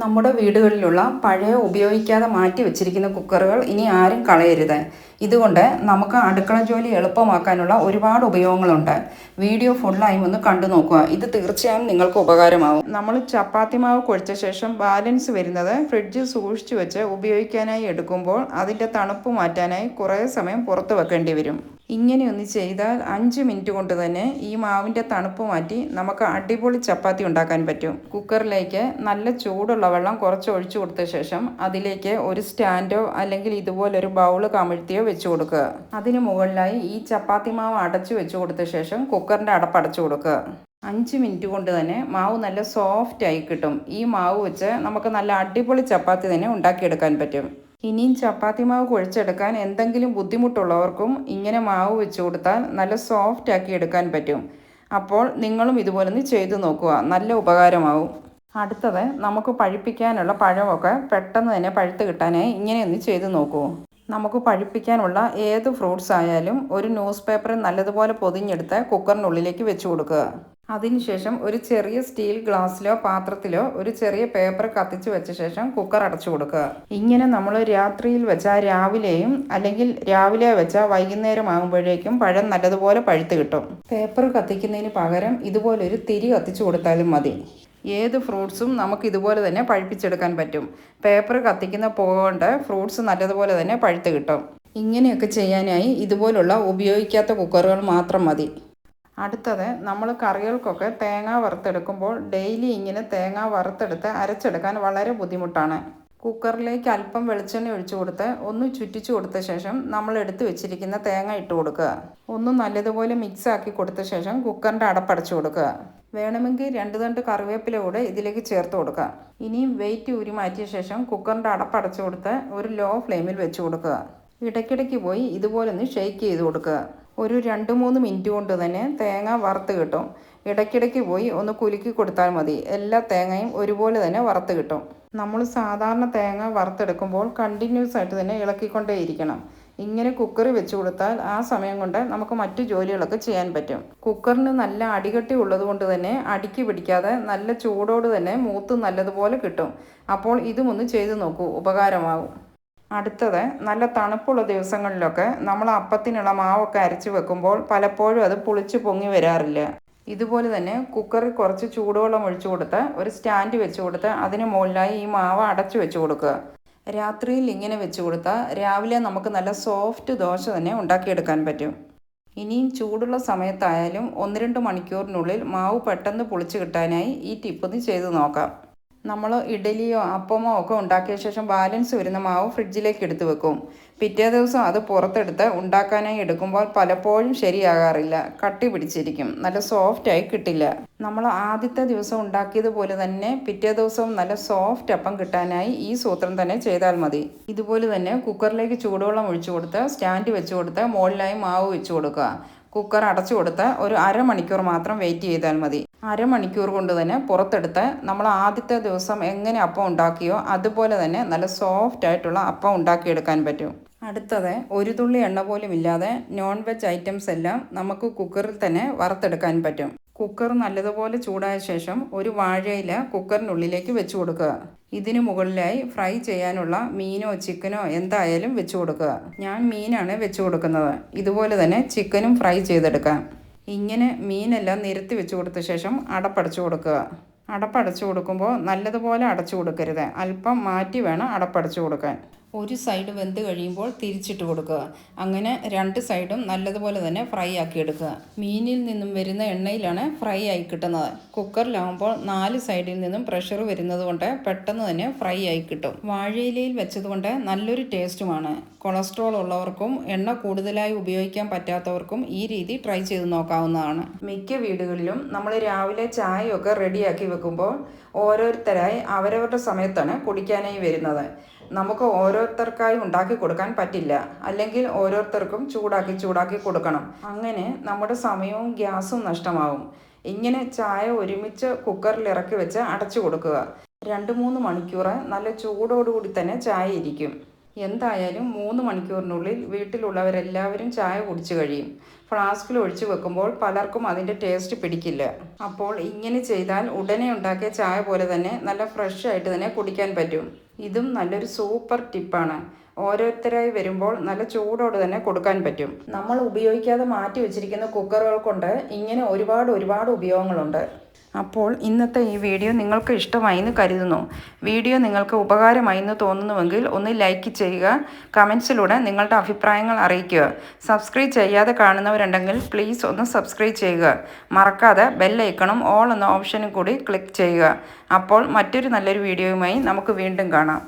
നമ്മുടെ വീടുകളിലുള്ള പഴയ ഉപയോഗിക്കാതെ മാറ്റി വെച്ചിരിക്കുന്ന കുക്കറുകൾ ഇനി ആരും കളയരുത്. ഇതുകൊണ്ട് നമുക്ക് അടുക്കള ജോലി എളുപ്പമാക്കാനുള്ള ഒരുപാട് ഉപയോഗങ്ങളുണ്ട്. വീഡിയോ ഫുള്ളായും ഒന്ന് കണ്ടു നോക്കുക. ഇത് തീർച്ചയായും നിങ്ങൾക്ക് ഉപകാരമാവും. നമ്മൾ ചപ്പാത്തി മാവ് കുഴച്ച ശേഷം ബാലൻസ് വരുന്നത് ഫ്രിഡ്ജിൽ സൂക്ഷിച്ചു വെച്ച് ഉപയോഗിക്കാനായി എടുക്കുമ്പോൾ അതിന്റെ തണുപ്പ് മാറ്റാനായി കുറേ സമയം പുറത്ത് വെക്കേണ്ടി വരും. ഇങ്ങനെയൊന്ന് ചെയ്താൽ അഞ്ച് മിനിറ്റ് കൊണ്ട് തന്നെ ഈ മാവിന്റെ തണുപ്പ് മാറ്റി നമുക്ക് അടിപൊളി ചപ്പാത്തി ഉണ്ടാക്കാൻ പറ്റും. കുക്കറിലേക്ക് നല്ല ചൂടുള്ള വെള്ളം കുറച്ച് ഒഴിച്ചു കൊടുത്ത ശേഷം അതിലേക്ക് ഒരു സ്റ്റാൻഡോ അല്ലെങ്കിൽ ഇതുപോലൊരു ബൗൾ കമിഴ്ത്തിയോ വെച്ച് കൊടുക്കുക. അതിന് മുകളിലായി ഈ ചപ്പാത്തി മാവ് അടച്ചു വെച്ച് കൊടുത്ത ശേഷം കുക്കറിന്റെ അടപ്പടച്ചു കൊടുക്കുക. അഞ്ച് മിനിറ്റ് കൊണ്ട് തന്നെ മാവ് നല്ല സോഫ്റ്റായി കിട്ടും. ഈ മാവ് വെച്ച് നമുക്ക് നല്ല അടിപൊളി ചപ്പാത്തി തന്നെ ഉണ്ടാക്കിയെടുക്കാൻ പറ്റും. ഇനിയും ചപ്പാത്തി മാവ് കുഴച്ചെടുക്കാൻ എന്തെങ്കിലും ബുദ്ധിമുട്ടുള്ളവർക്കും ഇങ്ങനെ മാവ് വെച്ച് കൊടുത്താൽ നല്ല സോഫ്റ്റ് ആക്കി എടുക്കാൻ പറ്റും. അപ്പോൾ നിങ്ങളും ഇതുപോലെ ഒന്ന് ചെയ്തു നോക്കുക. നല്ല ഉപകാരമാവും. അടുത്തത് നമുക്ക് പഴുപ്പിക്കാനുള്ള പഴമൊക്കെ പെട്ടെന്ന് തന്നെ പഴുത്ത് കിട്ടാനായി ഇങ്ങനെയൊന്ന് ചെയ്തു നോക്കൂ. നമുക്ക് പഴുപ്പിക്കാനുള്ള ഏത് ഫ്രൂട്ട്സ് ആയാലും ഒരു ന്യൂസ് പേപ്പറിൽ നല്ലതുപോലെ പൊതിഞ്ഞെടുത്ത് കുക്കറിനുള്ളിലേക്ക് വെച്ച് കൊടുക്കുക. അതിനുശേഷം ഒരു ചെറിയ സ്റ്റീൽ ഗ്ലാസ്സിലോ പാത്രത്തിലോ ഒരു ചെറിയ പേപ്പർ കത്തിച്ച് വെച്ച ശേഷം കുക്കർ അടച്ചു കൊടുക്കുക. ഇങ്ങനെ നമ്മൾ രാത്രിയിൽ വെച്ചാൽ രാവിലെയും അല്ലെങ്കിൽ രാവിലെ വെച്ചാൽ വൈകുന്നേരം ആകുമ്പോഴേക്കും പഴം നല്ലതുപോലെ പഴുത്ത് കിട്ടും. പേപ്പർ കത്തിക്കുന്നതിന് പകരം ഇതുപോലൊരു തിരി കത്തിച്ചു കൊടുത്താലും മതി. ഏത് ഫ്രൂട്ട്സും നമുക്ക് ഇതുപോലെ തന്നെ പഴുപ്പിച്ചെടുക്കാൻ പറ്റും. പേപ്പർ കത്തിക്കുന്ന പോകൊണ്ട് കൊണ്ട് ഫ്രൂട്ട്സ് നല്ലതുപോലെ തന്നെ പഴുത്ത് കിട്ടും. ഇങ്ങനെയൊക്കെ ചെയ്യാനായി ഇതുപോലുള്ള ഉപയോഗിക്കാത്ത കുക്കറുകൾ മാത്രം മതി. അടുത്തത് നമ്മൾ കറികൾക്കൊക്കെ തേങ്ങ വറുത്തെടുക്കുമ്പോൾ ഡെയിലി ഇങ്ങനെ തേങ്ങ വറുത്തെടുത്ത് അരച്ചെടുക്കാൻ വളരെ ബുദ്ധിമുട്ടാണ്. കുക്കറിലേക്ക് അല്പം വെളിച്ചെണ്ണ ഒഴിച്ചു കൊടുത്ത് ഒന്ന് ചുറ്റിച്ചു കൊടുത്ത ശേഷം നമ്മൾ എടുത്തു വെച്ചിരിക്കുന്ന തേങ്ങ ഇട്ട് കൊടുക്കുക. ഒന്ന് നല്ലതുപോലെ മിക്സ് ആക്കി കൊടുത്ത ശേഷം കുക്കറിന്റെ അടപ്പടച്ചു കൊടുക്കുക. വേണമെങ്കിൽ രണ്ട് തണ്ട് കറിവേപ്പില കൂടെ ഇതിലേക്ക് ചേർത്ത് കൊടുക്കുക. ഇനിയും വെയിറ്റ് ഊരി മാറ്റിയ ശേഷം കുക്കറിന്റെ അടപ്പടച്ചു കൊടുത്ത് ഒരു ലോ ഫ്ലെയിമിൽ വെച്ച് കൊടുക്കുക. ഇടയ്ക്കിടയ്ക്ക് പോയി ഇതുപോലെ ഒന്ന് ഷെയ്ക്ക് ചെയ്ത് കൊടുക്കുക. ഒരു രണ്ട് മൂന്ന് മിനിറ്റ് കൊണ്ട് തന്നെ തേങ്ങ വറുത്ത് കിട്ടും. ഇടയ്ക്കിടയ്ക്ക് പോയി ഒന്ന് കുലുക്കി കൊടുത്താൽ മതി. എല്ലാ തേങ്ങയും ഒരുപോലെ തന്നെ വറുത്ത് കിട്ടും. നമ്മൾ സാധാരണ തേങ്ങ വറുത്തെടുക്കുമ്പോൾ കണ്ടിന്യൂസ് ആയിട്ട് തന്നെ ഇളക്കിക്കൊണ്ടേയിരിക്കണം ഇങ്ങനെ കുക്കർ വെച്ച് കൊടുത്താൽ ആ സമയം കൊണ്ട് നമുക്ക് മറ്റു ജോലികളൊക്കെ ചെയ്യാൻ പറ്റും. കുക്കറിന് നല്ല അടികട്ടി ഉള്ളത് കൊണ്ട് തന്നെ അടിക്ക് പിടിക്കാതെ നല്ല ചൂടോട് തന്നെ മൂത്ത് നല്ലതുപോലെ കിട്ടും. അപ്പോൾ ഇതും ഒന്ന് ചെയ്ത് നോക്കൂ. ഉപകാരമാകും അടുത്തത് നല്ല തണുപ്പുള്ള ദിവസങ്ങളിലൊക്കെ നമ്മൾ അപ്പത്തിനുള്ള മാവൊക്കെ അരച്ച് വെക്കുമ്പോൾ പലപ്പോഴും അത് പുളിച്ച് പൊങ്ങി വരാറില്ല. ഇതുപോലെ തന്നെ കുക്കറിൽ കുറച്ച് ചൂടുവെള്ളം ഒഴിച്ചു കൊടുത്ത് ഒരു സ്റ്റാൻഡ് വെച്ച് കൊടുത്ത് അതിന് മുകളിലായി ഈ മാവ് അടച്ചു വെച്ച് കൊടുക്കുക. രാത്രിയിൽ ഇങ്ങനെ വെച്ച് കൊടുത്താൽ രാവിലെ നമുക്ക് നല്ല സോഫ്റ്റ് ദോശ തന്നെ ഉണ്ടാക്കിയെടുക്കാൻ പറ്റും. ഇനിയും ചൂടുള്ള സമയത്തായാലും ഒന്ന് രണ്ട് മണിക്കൂറിനുള്ളിൽ മാവ് പെട്ടെന്ന് പുളിച്ച് കിട്ടാനായി ഈ ടിപ്പ് ഒന്ന് ചെയ്ത് നോക്കാം. നമ്മൾ ഇഡലിയോ അപ്പമോ ഒക്കെ ഉണ്ടാക്കിയ ശേഷം ബാലൻസ് വരുന്ന മാവ് ഫ്രിഡ്ജിലേക്ക് എടുത്ത് വെക്കും. പിറ്റേ ദിവസം അത് പുറത്തെടുത്ത് ഉണ്ടാക്കാനായി എടുക്കുമ്പോൾ പലപ്പോഴും ശരിയാകാറില്ല. കട്ടി പിടിച്ചിരിക്കും. നല്ല സോഫ്റ്റായി കിട്ടില്ല. നമ്മൾ ആദ്യത്തെ ദിവസം ഉണ്ടാക്കിയതുപോലെ തന്നെ പിറ്റേ ദിവസവും നല്ല സോഫ്റ്റ് അപ്പം കിട്ടാനായി ഈ സൂത്രം തന്നെ ചെയ്താൽ മതി. ഇതുപോലെ തന്നെ കുക്കറിലേക്ക് ചൂടുവെള്ളം ഒഴിച്ചു കൊടുത്ത് സ്റ്റാൻഡ് വെച്ച് കൊടുത്ത് മുകളിലായി മാവ് വെച്ച് കൊടുക്കുക. കുക്കർ അടച്ചു കൊടുത്ത് ഒരു അരമണിക്കൂർ മാത്രം വെയിറ്റ് ചെയ്താൽ മതി. അരമണിക്കൂർ കൊണ്ട് തന്നെ പുറത്തെടുത്ത് നമ്മൾ ആദ്യത്തെ ദിവസം എങ്ങനെ അപ്പം ഉണ്ടാക്കിയോ അതുപോലെ തന്നെ നല്ല സോഫ്റ്റ് ആയിട്ടുള്ള അപ്പം ഉണ്ടാക്കിയെടുക്കാൻ പറ്റും. അടുത്തത് ഒരു തുള്ളി എണ്ണ പോലും ഇല്ലാതെ നോൺ വെജ് ഐറ്റംസ് എല്ലാം നമുക്ക് കുക്കറിൽ തന്നെ വറുത്തെടുക്കാൻ പറ്റും. കുക്കർ നല്ലതുപോലെ ചൂടായ ശേഷം ഒരു വാഴയില കുക്കറിനുള്ളിലേക്ക് വെച്ച് കൊടുക്കുക. ഇതിനു മുകളിലായി ഫ്രൈ ചെയ്യാനുള്ള മീനോ ചിക്കനോ എന്തായാലും വെച്ച് കൊടുക്കുക. ഞാൻ മീനാണ് വെച്ച് കൊടുക്കുന്നത്. ഇതുപോലെ തന്നെ ചിക്കനും ഫ്രൈ ചെയ്തെടുക്കാം. ഇങ്ങനെ മീനെല്ലാം നിരത്തി വെച്ച് കൊടുത്ത ശേഷം അടപ്പടച്ചു കൊടുക്കുക. അടപ്പടച്ചു കൊടുക്കുമ്പോൾ നല്ലതുപോലെ അടച്ചു കൊടുക്കരുത്. അല്പം മാറ്റി വേണം അടപ്പടച്ചു കൊടുക്കാൻ. ഒരു സൈഡ് വെന്ത് കഴിയുമ്പോൾ തിരിച്ചിട്ട് കൊടുക്കുക. അങ്ങനെ രണ്ട് സൈഡും നല്ലതുപോലെ തന്നെ ഫ്രൈ ആക്കി എടുക്കുക. മീനിൽ നിന്നും വരുന്ന എണ്ണയിലാണ് ഫ്രൈ ആയി കിട്ടുന്നത്. കുക്കറിലാവുമ്പോൾ നാല് സൈഡിൽ നിന്നും പ്രഷർ വരുന്നത് കൊണ്ട് പെട്ടെന്ന് തന്നെ ഫ്രൈ ആയി കിട്ടും. വാഴയിലയിൽ വെച്ചതുകൊണ്ട് നല്ലൊരു ടേസ്റ്റുമാണ് കൊളസ്ട്രോൾ ഉള്ളവർക്കും എണ്ണ കൂടുതലായി ഉപയോഗിക്കാൻ പറ്റാത്തവർക്കും ഈ രീതി ട്രൈ ചെയ്ത് നോക്കാവുന്നതാണ്. മിക്ക വീടുകളിലും നമ്മൾ രാവിലെ ചായയൊക്കെ റെഡിയാക്കി വെക്കുമ്പോൾ ഓരോരുത്തരായി അവരവരുടെ സമയത്താണ് കുടിക്കാനായി വരുന്നത്. നമുക്ക് ഓരോരുത്തർക്കായി ഉണ്ടാക്കി കൊടുക്കാൻ പറ്റില്ല. അല്ലെങ്കിൽ ഓരോരുത്തർക്കും ചൂടാക്കി ചൂടാക്കി കൊടുക്കണം. അങ്ങനെ നമ്മുടെ സമയവും ഗ്യാസും നഷ്ടമാവും. ഇങ്ങനെ ചായ ഒരുമിച്ച് കുക്കറിൽ ഇറക്കി വെച്ച് അടച്ചു കൊടുക്കുക. രണ്ട് മൂന്ന് മണിക്കൂർ നല്ല ചൂടോടുകൂടി തന്നെ ചായ ഇരിക്കും. എന്തായാലും മൂന്ന് മണിക്കൂറിനുള്ളിൽ വീട്ടിലുള്ളവരെല്ലാവരും ചായ കുടിച്ചു കഴിയും. ഫ്ലാസ്കിൽ ഒഴിച്ചു വെക്കുമ്പോൾ പലർക്കും അതിന്റെ ടേസ്റ്റ് പിടിക്കില്ല. അപ്പോൾ ഇങ്ങനെ ചെയ്താൽ ഉടനെ ഉണ്ടാക്കിയ ചായ പോലെ തന്നെ നല്ല ഫ്രഷ് ആയിട്ട് തന്നെ കുടിക്കാൻ പറ്റും. ഇതും നല്ലൊരു സൂപ്പർ ടിപ്പാണ് ഓരോരുത്തരായി വരുമ്പോൾ നല്ല ചൂടോടെ തന്നെ കൊടുക്കാൻ പറ്റും. നമ്മൾ ഉപയോഗിക്കാതെ മാറ്റി വെച്ചിരിക്കുന്ന കുക്കറുകൾ കൊണ്ട് ഇങ്ങനെ ഒരുപാട് ഒരുപാട് ഉപയോഗങ്ങളുണ്ട്. അപ്പോൾ ഇന്നത്തെ ഈ വീഡിയോ നിങ്ങൾക്ക് ഇഷ്ടമായി എന്ന് കരുതുന്നു. വീഡിയോ നിങ്ങൾക്ക് ഉപകാരമായി എന്ന് തോന്നുന്നുവെങ്കിൽ ഒന്ന് ലൈക്ക് ചെയ്യുക കമൻസിലൂടെ നിങ്ങളുടെ അഭിപ്രായങ്ങൾ അറിയിക്കുക. സബ്സ്ക്രൈബ് ചെയ്യാതെ കാണുന്നവരുണ്ടെങ്കിൽ പ്ലീസ് ഒന്ന് സബ്സ്ക്രൈബ് ചെയ്യുക. മറക്കാതെ ബെല്ലൈക്കണും ഓൾ എന്ന ഓപ്ഷനും കൂടി ക്ലിക്ക് ചെയ്യുക. അപ്പോൾ മറ്റൊരു നല്ലൊരു വീഡിയോയുമായി നമുക്ക് വീണ്ടും കാണാം.